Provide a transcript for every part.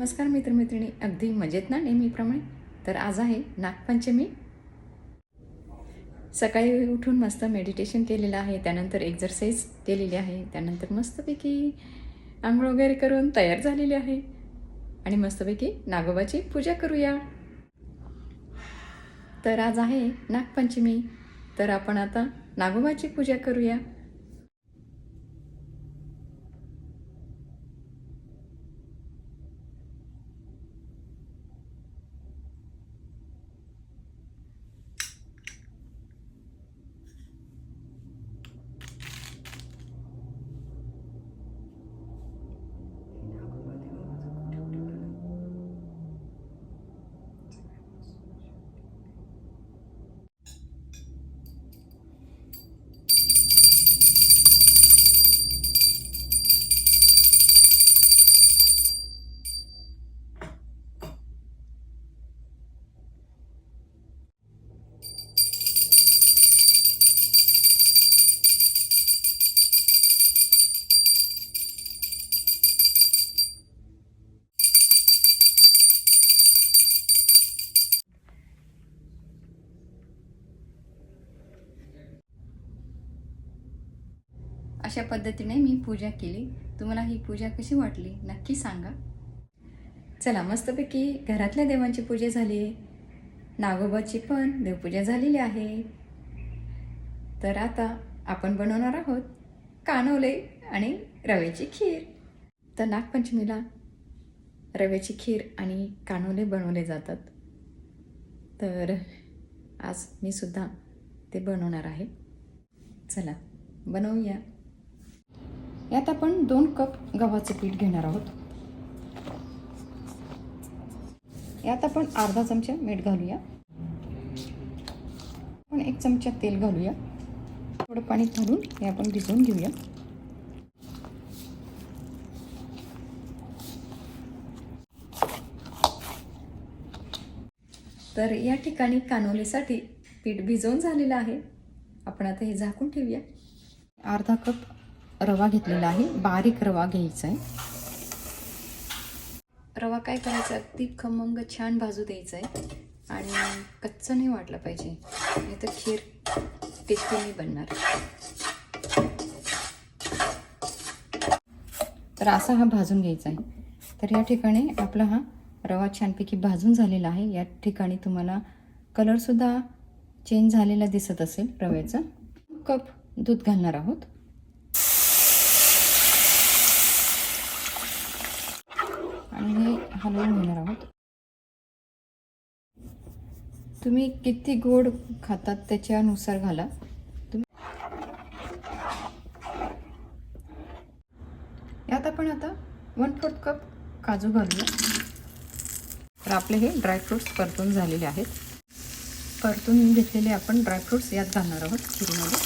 नमस्कार मित्रमैत्रिणी अगदी मजेत ना नेहमीप्रमाणे तर आज आहे नागपंचमी. सकाळी उठून मस्त मेडिटेशन केलेलं आहे त्यानंतर एक्झरसाईज केलेली आहे त्यानंतर मस्तपैकी आंघोळ वगैरे करून तयार झालेली आहे. आणि मस्तपैकी नागोबाची पूजा करूया. तर आज आहे नागपंचमी. तर आपण आता नागोबाची पूजा करूया. अशा पद्धतीने मी पूजा केली. तुम्हाला ही पूजा कशी वाटली नक्की सांगा. चला मस्तपैकी घरातल्या देवांची पूजा झाली. नागोबाची पण देवपूजा झालेली आहे. तर आता आपण बनवणार आहोत कानोले आणि रव्याची खीर. तर नागपंचमीला रव्याची खीर आणि कानोले बनवले जातात. तर आज मी सुद्धा ते बनवणार आहे. चला बनवूया. यात आपण दोन कप गव्हाचं पीठ घेणार आहोत. यात आपण अर्धा चमचा मीठ घालूया. आपण एक चमचा तेल घालूया. थोडं पाणी घालून हे आपण भिजवून घेऊया. तर या ठिकाणी कानोलीसाठी पीठ भिजवून झालेलं आहे. आपण आता हे झाकून ठेवूया. अर्धा कप रवा घेतलेला आहे. बारीक रवा घ्यायचा आहे. रवा काय करायचा? अगदी खमंग छान भाजू द्यायचा आहे. आणि कच्चा नाही वाटला पाहिजे. नाही तर खीर टेस्टी नाही बनणार. तर असा हा भाजून घ्यायचा आहे. तर या ठिकाणी आपला हा रवा छानपैकी भाजून झालेला आहे. या ठिकाणी तुम्हाला कलरसुद्धा चेंज झालेला दिसत असेल रव्याचा. कप दूध घालणार आहोत. हे हलवून घेणार आहोत. तुम्ही किती गोड खातात त्याच्यानुसार घाला. तुम्ही यात आपण आता वन फोर्थ कप काजू घालूया. तर आपले हे ड्रायफ्रूट्स परतून झालेले आहेत. परतून घेतलेले आपण ड्रायफ्रूट्स यात घालणार आहोत खिरीमध्ये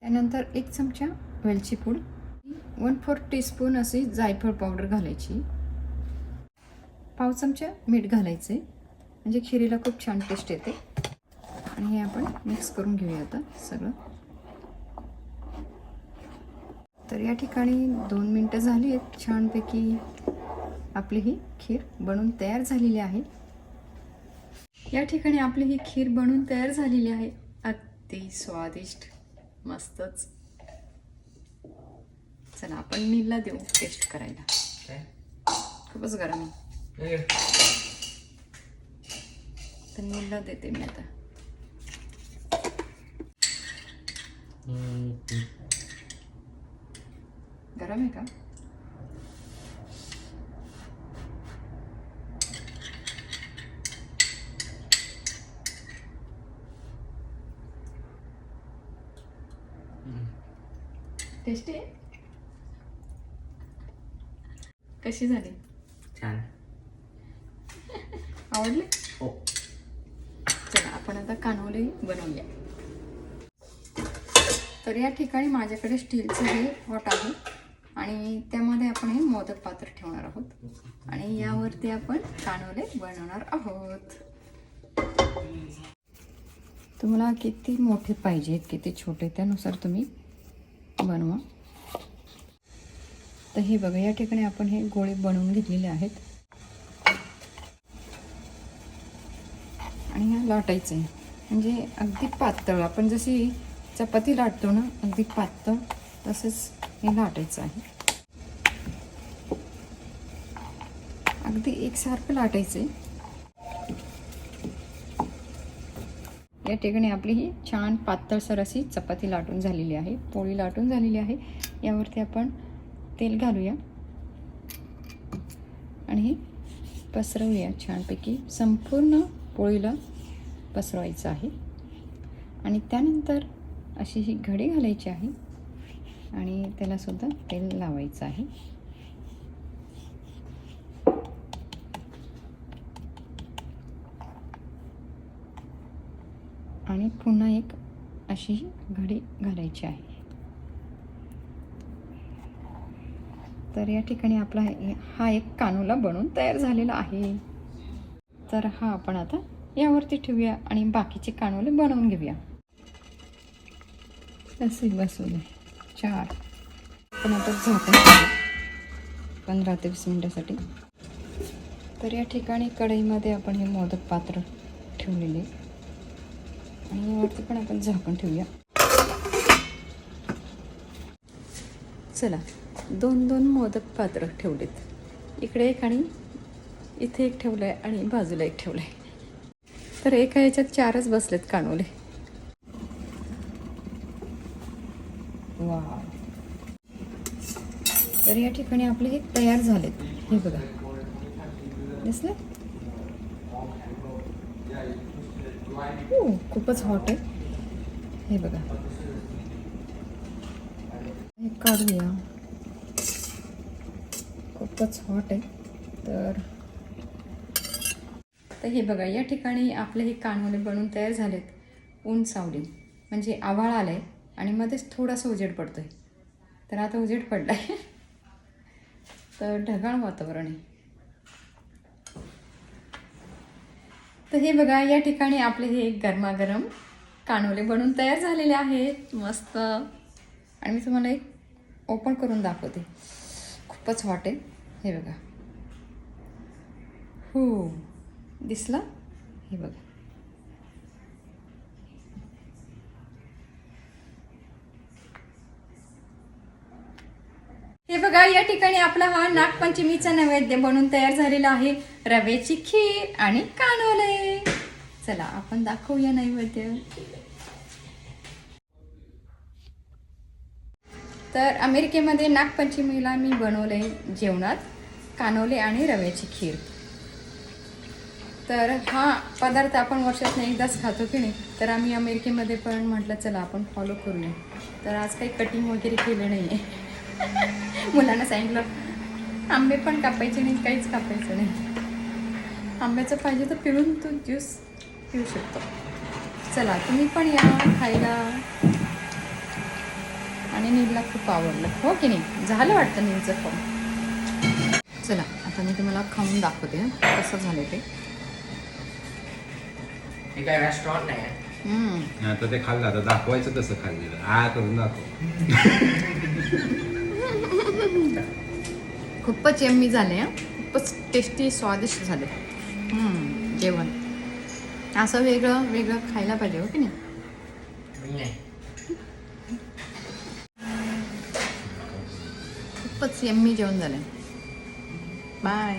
त्यानंतर एक चमचा वेलची पूड. वन फोर्थ टीस्पून अशी जायफळ पावडर घालायची. पाव चमचा मीठ घालायचे. म्हणजे खिरीला खूप छान टेस्ट येते. आणि हे आपण मिक्स करून घेऊया आता सगळं. तर या ठिकाणी दोन मिनटं झाली आहेत. छानपैकी आपली ही खीर बनून तयार झालेली आहे. या ठिकाणी आपली ही खीर बनून तयार झालेली आहे. अगदी स्वादिष्ट मस्तच. चला आपण नीलला देऊ टेस्ट करायला. खूपच गरम आहे. तर नीलला देते मी आता. गरम आहे का? टेस्टी आहे कशी झाली? छान. आवडली? हो. चला आपण आता कानोले बनवूया. तर या ठिकाणी माझ्याकडे स्टीलचं हे हॉट आहे आणि त्यामध्ये आपण हे मोदक पात्र ठेवणार आहोत. आणि यावरती आपण कानोले बनवणार आहोत. तुम्हाला किती मोठे पाहिजेत किती छोटे त्यानुसार तुम्ही बनवा. तर हे बघा या ठिकाणी आपण हे गोळे बनवून घेतलेले आहेत. आणि ह्या लाटायचं आहे. म्हणजे अगदी पातळ आपण जशी चपाती लाटतो ना अगदी पातळ तसंच हे लाटायचं आहे. अगदी एकसारखं लाटायचं आहे. या ठिकाणी आपली ही छान पातळसर अशी चपाती लाटून झालेली आहे पोळी लाटून झालेली आहे. यावरती आपण तेल घालूया. आणि हे पसरवूया छानपैकी. संपूर्ण पोळीला पसरवायचं आहे. आणि त्यानंतर अशी ही घडी घालायची आहे. आणि त्यालासुद्धा तेल लावायचं आहे. आणि पुन्हा एक अशी घडी घालायची आहे. तर या ठिकाणी आपला हा एक कानोला बनून तयार झालेला आहे. तर हा आपण आता यावरती ठेवूया आणि बाकीचे कानोले बनवून घेऊया. असे बसवले चार. आपण आता झाकण पंधरा ते वीस मिनिटासाठी. तर या ठिकाणी कढईमध्ये आपण हे मोदक पात्र ठेवलेले. आणि यावरती पण आपण झाकण ठेवूया. चला. दोन दोन मोदक पात्र ठेवलेत. इकडे एक आणि इथे एक ठेवलं आहे आणि बाजूला एक ठेवलं आहे तर एका याच्यात चारच बसलेत कानोले. वा तर या ठिकाणी आपले हे तयार झालेत. हे बघा. दिसले? हो खूपच हॉट आहे. हे बघा. हे काढूया. खूपच हॉट आहे. तर तर हे बघा या ठिकाणी आपले हे कानवले बनून तयार झालेत. ऊन सावली म्हणजे आभाळ आलं आहे आणि मध्येच थोडासा उजेड पडतो आहे तर आता उजेड पडला आहे तर ढगाळ वातावरण आहे. तर हे बघा या ठिकाणी आपले हे गरमागरम कानवले बनवून तयार झालेले आहेत. मस्त. आणि मी तुम्हाला एक ओपन करून दाखवते. खूपच हॉट आहे. हे बघा. हो दिसला? हे बघा. हे बघा या ठिकाणी आपला हा नागपंचमीचा नैवेद्य बनून तयार झालेला आहे. रव्याची खीर आणि कानोले. चला आपण दाखवूया नैवेद्य. तर अमेरिकेमध्ये नागपंचमीला मी बनवले जेवणात कानोले आणि रव्याची खीर. तर हा पदार्थ आपण वर्षातून एकदाच खातो की नाही तर आम्ही अमेरिकेमध्ये पण म्हटलं चला आपण फॉलो करूया. तर आज काही कटिंग वगैरे केलं नाही आहे मुलांना सांगितलं आंबे पण कापायचे नाही काहीच कापायचं नाही. आंब्याचं पाहिजे तर पिळून तू ज्यूस पिऊ शकतो. चला तुम्ही पण या खायला. आणि नीलला खूप आवडलं. हो की नाही? झालं वाटतं नीलचं खाऊन चला आता मी तुम्हाला खाऊन दाखवते हं, कसं झालं ते. हे काय रेस्टॉरंट आहे. आता ते खाल्लं. आता दाखवायचं तसं खाल्लेलं? आ करून दाखव. खूपच यम्मी झाले हं. खूपच टेस्टी स्वादिष्ट झाले जेवण. असं वेगळं वेगळं खायला पाहिजे हो की नाही. खूपच यम्मी जेवण झालं. बाय